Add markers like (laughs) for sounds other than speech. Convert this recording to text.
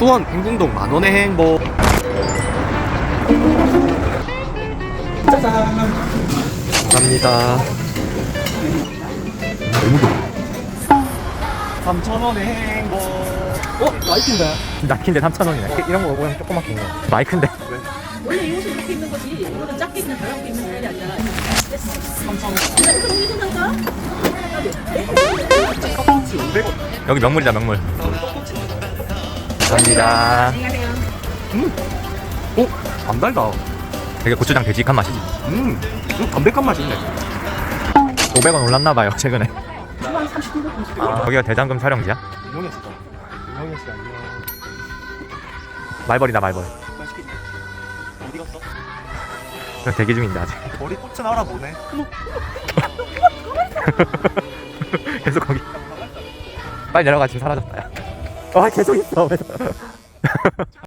수원 행궁동 만원의 행복 짜잔 감사합니다 너무 좋아 3천원의 행복 어? 마이크인데? 낙힌데 3,000원이네. 이런 거 그냥 조그맣게 있네. 마이크인데. 원래 이 옷은 이렇게 입는 거지. 이거는 작게 있는 가볍게 입는 스타일이 아니라. 3,000원. 근데 이거 너무 이상한가? 떡꼬치 500원 여기 명물이다, 명물. 감사합니다. 안녕하세요. 오? 안 달다 되게 고추장 되직한 맛이지. 음, 음 담백한 맛이 있네 500원 올랐나봐요, 최근에. 주방 39분. 아, 거기가 대장금 촬영지야? 유명했어 유명했어 안녕 말벌이다, 말벌. 맛있게 어디 갔어? 저 대기 중인데, 아직. 머리 꽃은 알아보네 (laughs) 계속 거기. 빨리 내려가, 지금 사라졌다. 야. 아, 계속 있어.